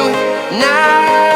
you now.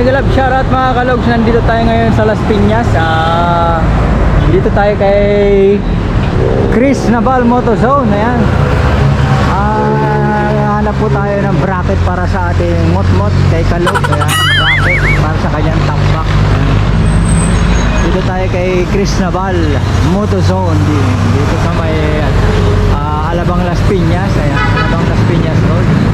Miguel Lab, shoutout mga kalogs. Nandito tayo ngayon sa Las Piñas. Ah, dito tayo kay Chris Naval Moto Zone. Ayan. Ah, hanap po tayo ng bracket para sa ating mot-mot kay Kalog. Ayan, bracket para sa kanyang top back. Dito tayo kay Chris Naval Moto Zone. Di- Dito sa may ah, Alabang Las Piñas. Ayan, Alabang Las Piñas Road.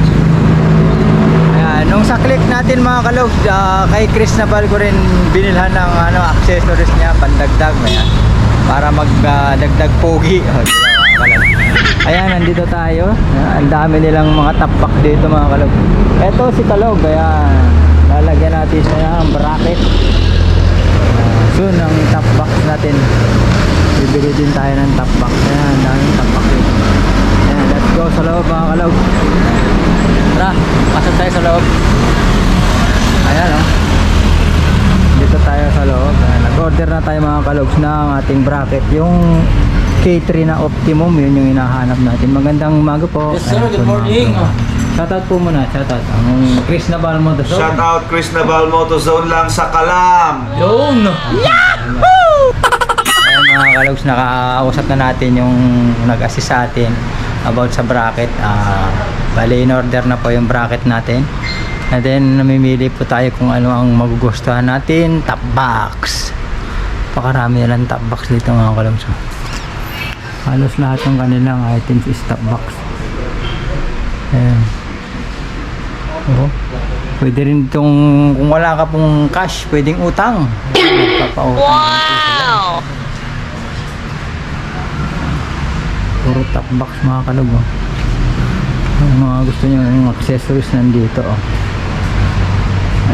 Nung sa click natin mga kalog, ah, kay Chris Nabal ko rin binilhan ng ano, accessories niya, pandagdag. Ayan, para magdagdag pogi. Oh, di ba, mga kalog? Ayan, nandito tayo. Ayan, ang dami nilang mga tapak dito mga kalog. Ito si Kalog, ayan. Lalagyan natin siya ng bracket. Ah, soon, ang top box natin. Bibili din tayo ng top box. Ayan, daming top box dito. Let's go sa loob mga kalog. Tara, pasok tayo sa loob. Ayan oh. Dito tayo sa loob. Nag-order na tayo mga kalogs ng ating bracket. Yung K3 na Optimum, yun yung hinahanap natin. Magandang umaga po. Yes, sir. Ayan Good morning. Shoutout po muna, shoutout. Ang Chris Naval mo to Shout out Chris Naval Motozone lang sa Kalam. Yun! Ayan mga kalogs, nakausap na natin yung nag-assist sa atin about sa bracket. Ah, bali in order na po yung bracket natin. And then namimili po tayo kung ano ang magugustuhan natin. Top box. Pakarami na lang top box dito mga kalogs. Halos lahat ng kanilang items is top box. Ayan. Oo. Pwede rin itong, kung wala ka pong cash, pwedeng utang. Wow! Puro top box mga kalog oh. Ang mga gusto nyo yung accessories nandito oh.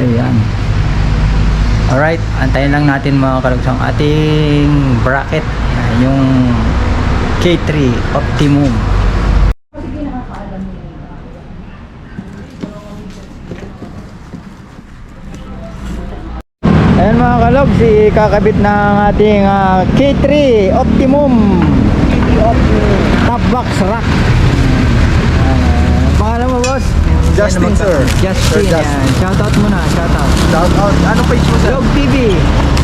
Ayan. Alright, antayin lang natin mga kalog ang ating bracket. Yung K3 Optimum. Ayan mga kalog, si kakabit ng ating ah, K3 Optimum Top Box Rack. Uh, pangalan mo boss? Justin, sir. Justin, Sir yan. Justin. Shoutout muna, shoutout. Shout out. Anong page mo, sir? Log TV.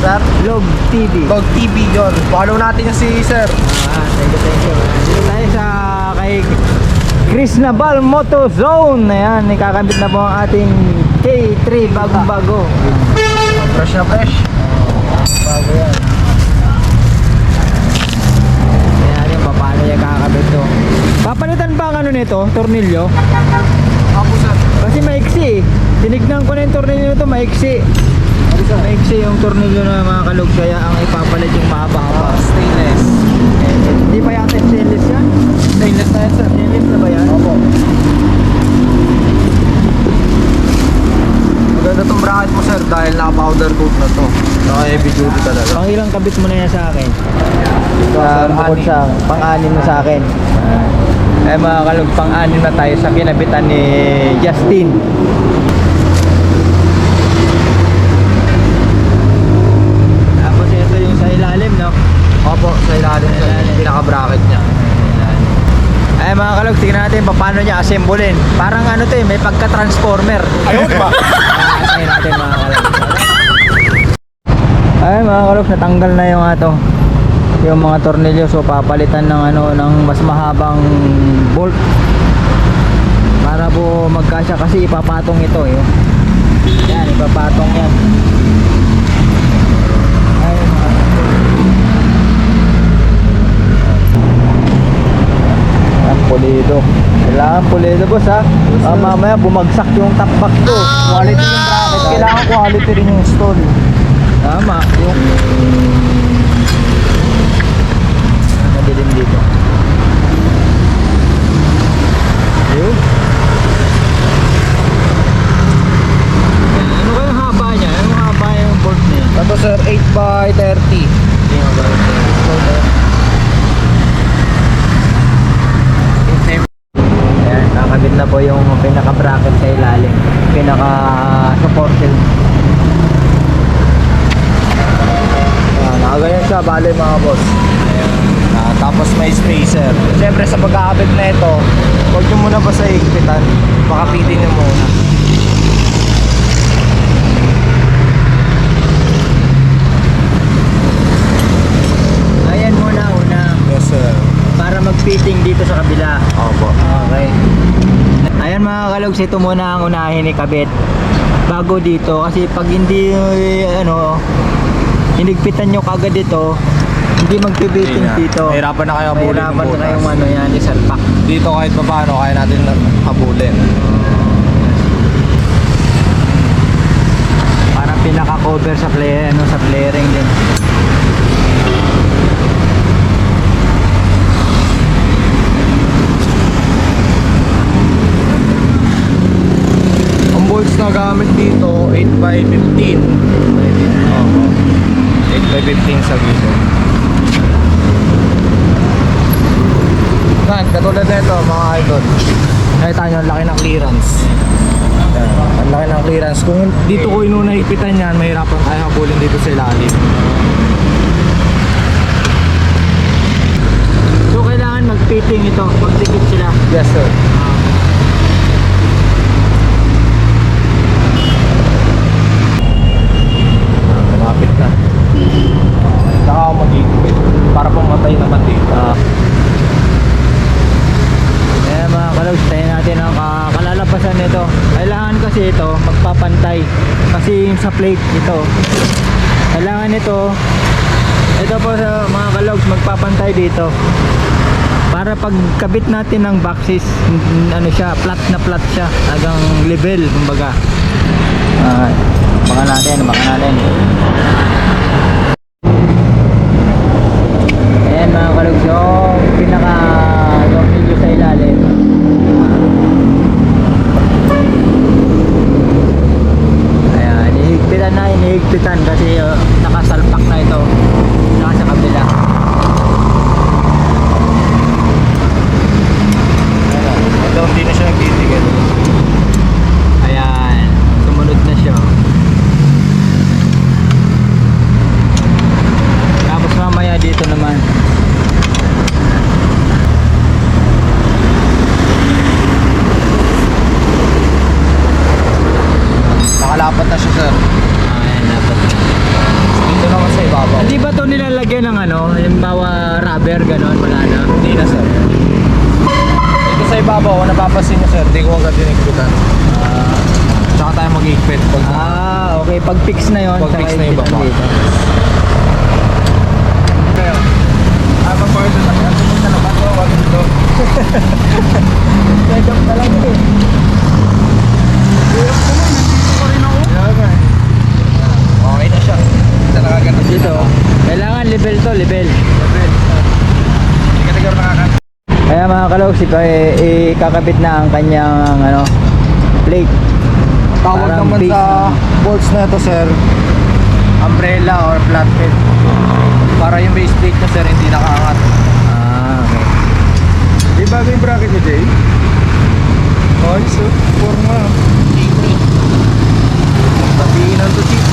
Sir? Log TV. Bog TV yun. Follow natin yung si sir. Ah, thank you, thank you. Dito tayo sa kay Chris Nabal Moto Zone. Ayan, ikakabit na po ang ating K3 bagong bago. Fresh na fresh. Bago yan. Kaya rin pa paano yung kakabit to. Papalitan ba ang ano nito? Tornilyo? Ako, sir. Kasi maiksi eh. tinignan ko na yung tornilyo nito, maiksi. Maiksi yung tornilyo na mga kalog, kaya ang ipapalit yung mahaba pa. Stainless. Eh, Hindi pa yata stainless yan? Stainless na yan sir. Stainless na ba yan? Opo. Maganda tong bracket mo sir dahil naka-powder coat na to. Naka heavy duty talaga. Pang ilang kabit mo na yan sa akin? Sa anim. sa pang-anim na sa akin. Ay mga kalog, pang-anim na tayo sa kinabitan ni Justin. Tapos ito yung sa ilalim, no? Opo, sa ilalim sir. Ilalim. Pinaka-bracket niya. Ay mga kalog, tingnan natin pa- paano niya assemblein. Parang ano to eh, may pagka-transformer. Ayun ba? Ay natin mga kalog. Ay mga kalog, natanggal na yung ato. Yung mga tornilyo so papalitan ng ano ng mas mahabang bolt. Para po magkasya kasi ipapatong ito eh. Yan, ipapatong yan. Ang pulido. Kailangan pulido boss ha. Ah, mamaya bumagsak yung box ko. Quality yung bracket. Kailangan quality rin yung stall. Tama. Yung... dito. Yun. Ano kayong haba niya? Ano haba yung bolt niya? Ito sir, 8 by 30. Ayan, nakakabit na po yung pinaka-bracket sa ilalim. Pinaka-supported. Ah, nakaganyan siya, bale mga boss. Spacer. Siyempre sa pagkakabit na ito, huwag nyo muna pa sa higpitan. Makapitin nyo muna. Ayan muna una. Yes sir. Para mag-fitting dito sa kabila. Opo. Okay. Ayan mga kalogs, ito muna ang unahin ni Kabit. Bago dito kasi pag hindi eh, ano hinigpitan nyo kagad dito, hindi magpibiting dito. Mahirapan na kayo habulin ng Mahirapan na butas. kayong ano yan, isalpak. Dito kahit pa paano, kaya natin habulin. Parang pinaka-cover sa play, ano, sa flaring din. Ang bolts na gamit dito, 8x15. Opo. 8x15 sa gilid. Katulad nito mga idol. Nakita nyo, ang laki ng clearance. Yan, ang laki ng clearance. Kung dito ko inuna higpitan yan, mahirapan tayo habulin dito sa ilalim. So kailangan mag-fitting ito, magdikit sila. Yes sir. Lumapit na. Saka ako mag-higpit para pumatay naman dito. Kaya mga kalogs, tayo natin ang ka- kalalabasan nito. Kailangan kasi ito magpapantay. Kasi yung sa plate ito, kailangan ito, ito po sa mga kalogs, magpapantay dito. Para pag kabit natin ng boxes, ano siya, flat na flat siya. Tagang level, kumbaga. Ah, baka natin, baka natin. Ayan mga kalogs, yung pinaka tornilyo sa ilalim. Ayan, inihigpitan inihigpitan kasi uh, Pag mix na yung baba. Dadap na lang ito. Hirap ko nun, nandito ko rin ako. Okay na siya. Talaga ganun siya. Dito. Kailangan level to, level. Level. Hindi ka tigaw nakakanta. Kaya mga kalogsip, ikakabit na ang kanyang ano, plate. Tawag naman sa bolts na ito, sir. Umbrella or flathead. Para yung base plate na, sir, hindi nakaangat. Ah, okay. Di ba yung bracket ni Jay? Oh, so, forma. Sabihin to chip.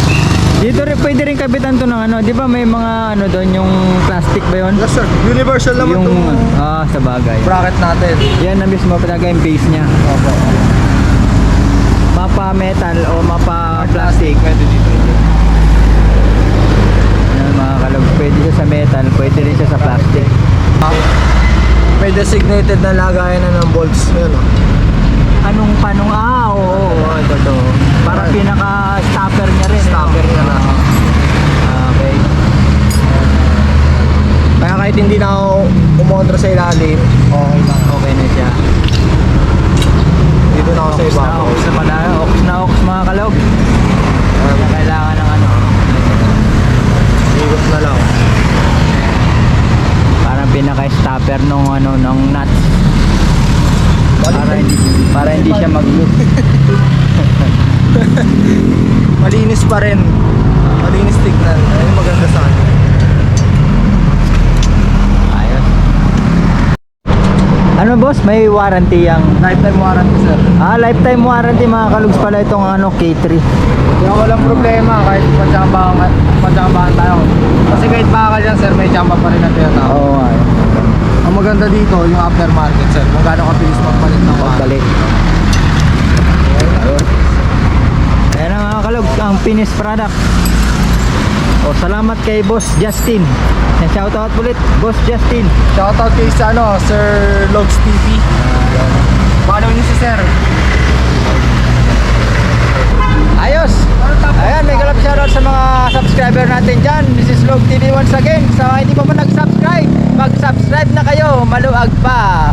Dito rin, pwede rin kabitan to ng ano, di ba may mga ano doon, yung plastic ba yun? Yes, sir. Universal naman yung, itong ah, sa bagay. bracket natin. Yan na mismo talaga yung base niya. Opo. Mapa metal o mapa plastic. Pwede dito. Mga kalog, pwede siya sa metal, pwede rin siya sa plastic. May designated na lagayan na ng bolts. Yan, oh. Anong panong, ah, oo, oo, oo, ito to. Para pinaka-stopper niya rin. eh, no? Stopper niya na. Ah, okay. Kaya kahit hindi na ako umontra sa ilalim, okay lang. Okay na siya. Dito na ako sa Ox na, ibabaw. ox na pala. Ox na, ox mga kalog. Kaya kailangan ng Ikot na lang. parang pinaka-stopper nung ano, nung nuts. Para hindi, para hindi siya mag-loop. Malinis pa rin. Malinis tignan. Ayun yung maganda sa. Ayos. Ano boss, may warranty ang Lifetime warranty, sir. Ah, lifetime warranty mga kalugs pala itong ano K3. Kaya walang problema kahit padyambahan, padyambahan tayo. Kasi kahit bakal yan, sir, may jamba pa rin na tinatawag. Oo nga. eh. Ang maganda dito, yung aftermarket, sir. Kung gaano kabilis magpalit ng warranty. Pagbalik. Ayan na mga kalugs, ang finished product. O, salamat kay Boss Justin. Yan, shoutout ulit, Boss Justin. Shoutout kay sa ano, Sir Logs TV. Follow niyo si sir. Ayos! Ayan, may galap shoutout sa mga subscriber natin dyan. This is Log TV once again. Mga hindi pa pa nag-subscribe, mag-subscribe na kayo. Maluag pa.